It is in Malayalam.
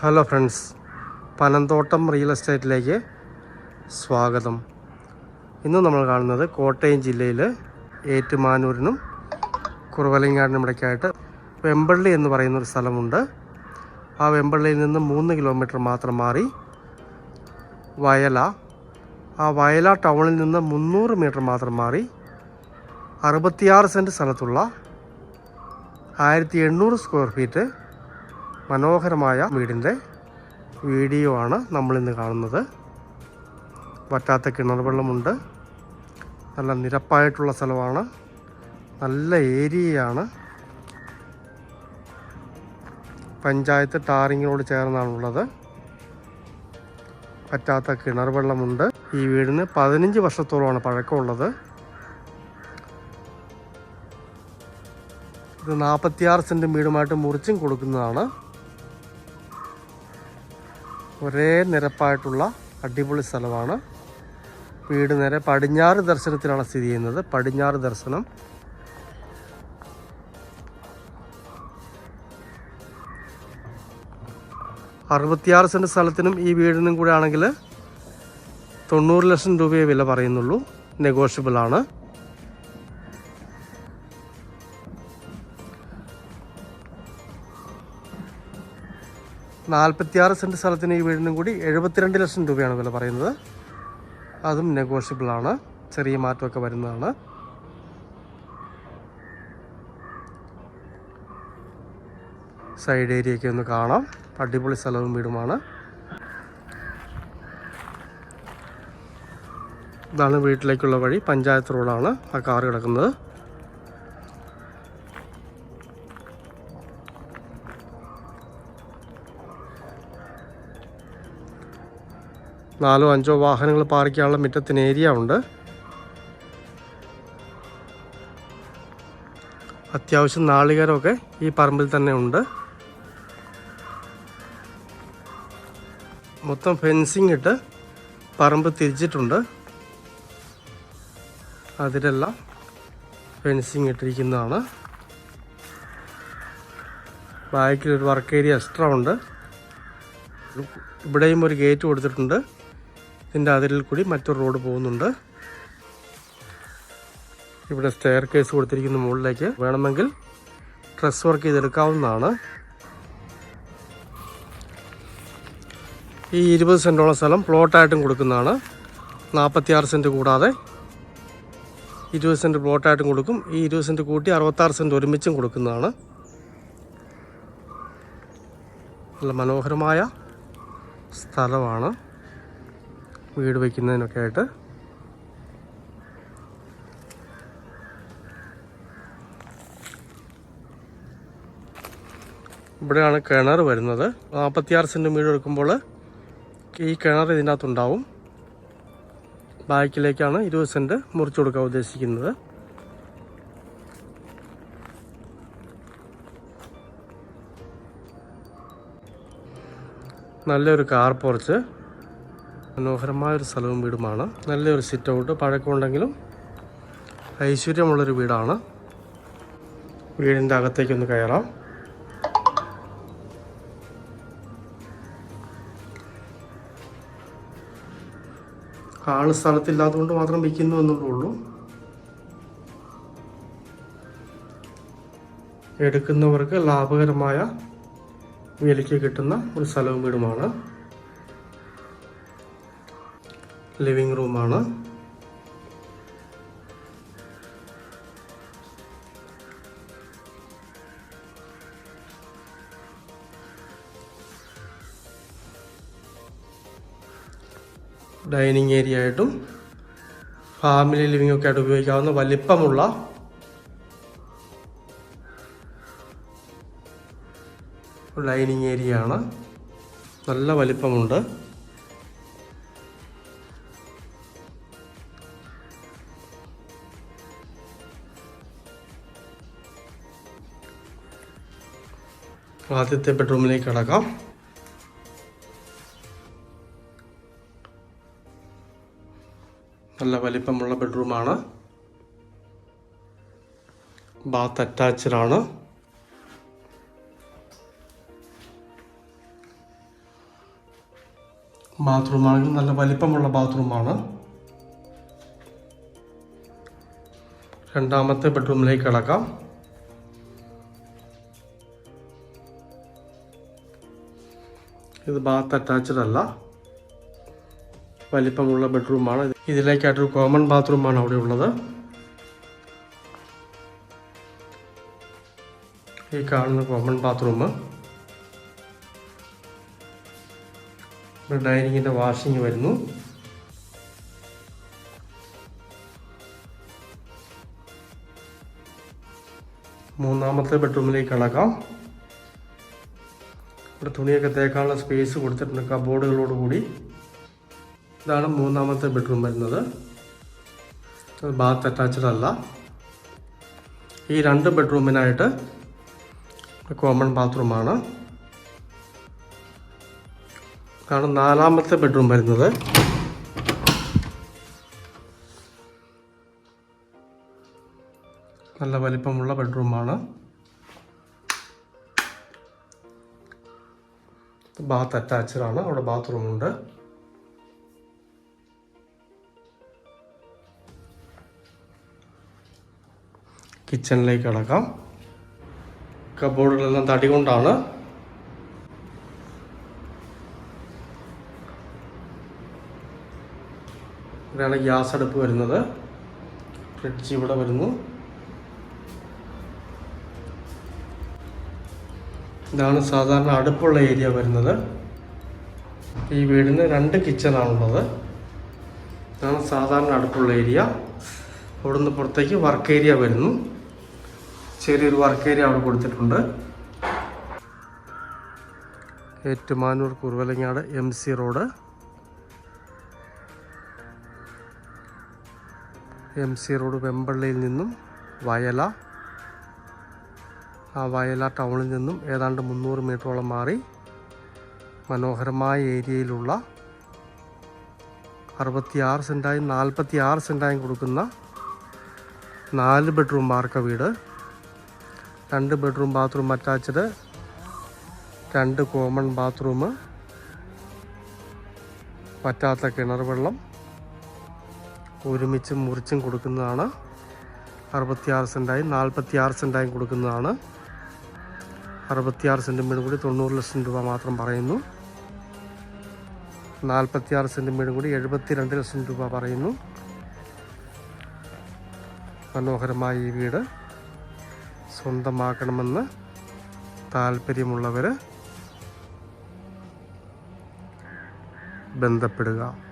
ഹലോ ഫ്രണ്ട്സ് പനന്തോട്ടം റിയൽ എസ്റ്റേറ്റിലേക്ക് സ്വാഗതം. ഇന്ന് നമ്മൾ കാണുന്നത് കോട്ടയം ജില്ലയിൽ ഏറ്റുമാനൂരിനും കുറവലങ്ങാടിനും ഇടയ്ക്കായിട്ട് വെമ്പള്ളി എന്ന് പറയുന്നൊരു സ്ഥലമുണ്ട്. ആ വെമ്പള്ളിയിൽ നിന്ന് മൂന്ന് കിലോമീറ്റർ മാത്രം മാറി വയല. ആ വയല ടൗണിൽ നിന്ന് മുന്നൂറ് മീറ്റർ മാത്രം മാറി അറുപത്തിയാറ് സെന്റ് സ്ഥലത്തുള്ള ആയിരത്തി എണ്ണൂറ് സ്ക്വയർ ഫീറ്റ് മനോഹരമായ വീടിന്റെ വീഡിയോ ആണ് നമ്മളിന്ന് കാണുന്നത്. വറ്റാത്ത കിണർ വെള്ളമുണ്ട്. നല്ല നിരപ്പായിട്ടുള്ള സ്ഥലമാണ്. നല്ല ഏരിയയാണ്. പഞ്ചായത്ത് ടാറിങ്ങിനോട് ചേർന്നാണുള്ളത്. പറ്റാത്ത കിണർ വെള്ളമുണ്ട്. ഈ വീടിന് പതിനഞ്ച് വർഷത്തോളമാണ് പഴക്കമുള്ളത്. ഇത് നാൽപ്പത്തിയാറ് സെന്റും വീടുമായിട്ട് മുറിച്ചും കൊടുക്കുന്നതാണ്. ഒരേ നിരപ്പായിട്ടുള്ള അടിപൊളി സ്ഥലമാണ്. വീട് നേരെ പടിഞ്ഞാറ് ദർശനത്തിലാണ് സ്ഥിതി ചെയ്യുന്നത്. പടിഞ്ഞാറ് ദർശനം. അറുപത്തിയാറ് സെന്റ് സ്ഥലത്തിനും ഈ വീടിനും കൂടെ ആണെങ്കിൽ തൊണ്ണൂറ് ലക്ഷം രൂപയെ വില പറയുന്നുള്ളൂ. നെഗോഷ്യബിൾ നാൽപ്പത്തിയാറ് സെന്റ് സ്ഥലത്തിന് ഈ വീടിനും കൂടി എഴുപത്തിരണ്ട് ലക്ഷം രൂപയാണ് വില പറയുന്നത്. അതും നെഗോഷ്യബിളാണ് ചെറിയ മാറ്റമൊക്കെ വരുന്നതാണ്. സൈഡ് ഏരിയ ഒക്കെ ഒന്ന് കാണാം. അടിപൊളി സ്ഥലവും വീടുമാണ്. ഇതാണ് വീട്ടിലേക്കുള്ള വഴി. പഞ്ചായത്ത് റോഡാണ് ആ കാർ കിടക്കുന്നത്. നാലോ അഞ്ചോ വാഹനങ്ങൾ പാർക്ക് ചെയ്യാനുള്ള മുറ്റത്തിന് ഏരിയ ഉണ്ട്. അത്യാവശ്യം നാളികരമൊക്കെ ഈ പറമ്പിൽ തന്നെ ഉണ്ട്. മൊത്തം ഫെൻസിങ് ഇട്ട് പറമ്പ് തിരിച്ചിട്ടുണ്ട്. അതിലെല്ലാം ഫെൻസിങ് ഇട്ടിരിക്കുന്നതാണ്. ബാക്കിൽ ഒരു വർക്ക് ഏരിയ എക്സ്ട്രാ ഉണ്ട്. ഇവിടെയും ഒരു ഗേറ്റ് കൊടുത്തിട്ടുണ്ട്. ഇതിന്റെ അതിരിൽ കൂടി മറ്റൊരു റോഡ് പോകുന്നുണ്ട്. ഇവിടെ സ്റ്റെയർ കേസ് കൊടുത്തിരിക്കുന്ന മുകളിലേക്ക്. വേണമെങ്കിൽ ഡ്രസ് വർക്ക് ചെയ്തെടുക്കാവുന്നതാണ്. ഈ ഇരുപത് സെന്റോളം സ്ഥലം പ്ലോട്ടായിട്ടും കൊടുക്കുന്നതാണ്. നാൽപ്പത്തിയാറ് സെന്റ് കൂടാതെ ഇരുപത് സെന്റ് പ്ലോട്ടായിട്ടും കൊടുക്കും. ഈ ഇരുപത് സെന്റ് കൂട്ടി അറുപത്താറ് സെന്റ് ഒരുമിച്ചും കൊടുക്കുന്നതാണ്. നല്ല മനോഹരമായ സ്ഥലമാണ്. വീട് വയ്ക്കുന്നതിനൊക്കെ ആയിട്ട്. ഇവിടെയാണ് കിണർ വരുന്നത്. നാൽപ്പത്തിയാറ് വീട് എടുക്കുമ്പോൾ ഈ കിണർ ഇതിനകത്തുണ്ടാവും. ബാക്കിലേക്കാണ് ഇരുപത് സെന്റ് മുറിച്ചു കൊടുക്കാൻ ഉദ്ദേശിക്കുന്നത്. നല്ലൊരു കാർ പോർച്ച്. മനോഹരമായ ഒരു സ്ഥലവും വീടുമാണ്. നല്ലൊരു സിറ്റ് ഔട്ട് പഴക്കമുണ്ടെങ്കിലും ഐശ്വര്യമുള്ളൊരു വീടാണ്. വീടിന്റെ അകത്തേക്കൊന്ന് കയറാം. ആൾ സ്ഥലത്തില്ലാത്തതുകൊണ്ട് മാത്രം വിൽക്കുന്നു എന്നുള്ളൂ. എടുക്കുന്നവർക്ക് ലാഭകരമായ വിലയ്ക്ക് കിട്ടുന്ന ഒരു സ്ഥലവും വീടുമാണ്. ലിവിങ് റൂമാണ്. ഡൈനിങ് ഏരിയ ആയിട്ടും ഫാമിലി ലിവിംഗ് ഒക്കെ ആയിട്ട് ഉപയോഗിക്കാവുന്ന വലിപ്പമുള്ള ഡൈനിങ് ഏരിയ ആണ് നല്ല വലിപ്പമുണ്ട്. ആദ്യത്തെ ബെഡ്റൂമിലേക്ക് കിടക്കാം. നല്ല വലിപ്പമുള്ള ബെഡ്റൂമാണ്. ബാത്ത് അറ്റാച്ച്ഡ് ആണ്. ബാത്റൂമാണെങ്കിൽ നല്ല വലിപ്പമുള്ള ബാത്റൂമാണ്. രണ്ടാമത്തെ ബെഡ്റൂമിലേക്ക് കിടക്കാം. ഇത് ബാത്ത് അറ്റാച്ച്ഡ് അല്ല. വലിപ്പമുള്ള ബെഡ്റൂമാണ്. ഇതിലേക്കായിട്ടൊരു കോമൺ ബാത്റൂമാണ് അവിടെ ഉള്ളത്. ഈ കാണുന്ന കോമൺ ബാത്റൂം. ഡൈനിങ്ങിന്റെ വാഷിംഗ് വരുന്നു. മൂന്നാമത്തെ ബെഡ്റൂമിലേക്ക് കടക്കാം. ഇവിടെ തുണിയൊക്കെ തേക്കാനുള്ള സ്പേസ് കൊടുത്തിട്ടുണ്ട് കബോർഡുകളോട് കൂടി. ഇതാണ് മൂന്നാമത്തെ ബെഡ്റൂം വരുന്നത്. ബാത്ത് അറ്റാച്ച്ഡ് അല്ല. ഈ രണ്ട് ബെഡ്റൂമിനായിട്ട് കോമൺ ബാത്റൂമാണ് ഇതാണ് നാലാമത്തെ ബെഡ്റൂം വരുന്നത്. നല്ല വലിപ്പമുള്ള ബെഡ്റൂമാണ് ബാത്ത് അറ്റാച്ച്ഡ് ആണ്. അവിടെ ബാത്റൂം ഉണ്ട്. കിച്ചണിലേക്ക് കിടക്കാം. കബോർഡുകളെല്ലാം തടി കൊണ്ടാണ്. ഇവിടെയാണ് ഗ്യാസ് അടുപ്പ് വരുന്നത്. ഫ്രിഡ്ജ് ഇവിടെ വരുന്നു. ഇതാണ് സാധാരണ അടുപ്പുള്ള ഏരിയ വരുന്നത്. ഈ വീടിന് രണ്ട് കിച്ചണാണുള്ളത് ഇതാണ് സാധാരണ അടുപ്പുള്ള ഏരിയ. അവിടുന്ന് പുറത്തേക്ക് വർക്ക് ഏരിയ വരുന്നു. ചെറിയൊരു വർക്ക് ഏരിയ അവിടെ കൊടുത്തിട്ടുണ്ട്. Ettumanoor Kuravilangad M C road M C road വെമ്പള്ളിയിൽ നിന്നും വയല. ആ വയല ടൗണിൽ നിന്നും ഏതാണ്ട് മുന്നൂറ് മീറ്ററോളം മാറി മനോഹരമായ ഏരിയയിലുള്ള അറുപത്തിയാറ് സെന്റായും നാൽപ്പത്തി ആറ് സെന്റായും കൊടുക്കുന്ന നാല് ബെഡ്റൂം മാർക്ക വീട്? രണ്ട് ബെഡ്റൂം ബാത്റൂം അറ്റാച്ച്ഡ് രണ്ട് കോമൺ ബാത്റൂം പറ്റാത്ത കിണർ വെള്ളം ഒരുമിച്ച് മുറിച്ചും കൊടുക്കുന്നതാണ്. അറുപത്തിയാറ് സെന്റായും നാൽപ്പത്തി ആറ് സെന്റായും കൊടുക്കുന്നതാണ്. അറുപത്തിയാറ് സെന്റിമീറ്റർ കൂടി തൊണ്ണൂറ് ലക്ഷം രൂപ മാത്രം പറയുന്നു. നാൽപ്പത്തിയാറ് സെന്റിമീറ്റർ കൂടി എഴുപത്തി രണ്ട് ലക്ഷം രൂപ പറയുന്നു. മനോഹരമായ ഈ വീട് സ്വന്തമാക്കണമെന്ന് താല്പര്യമുള്ളവർ ബന്ധപ്പെടുക.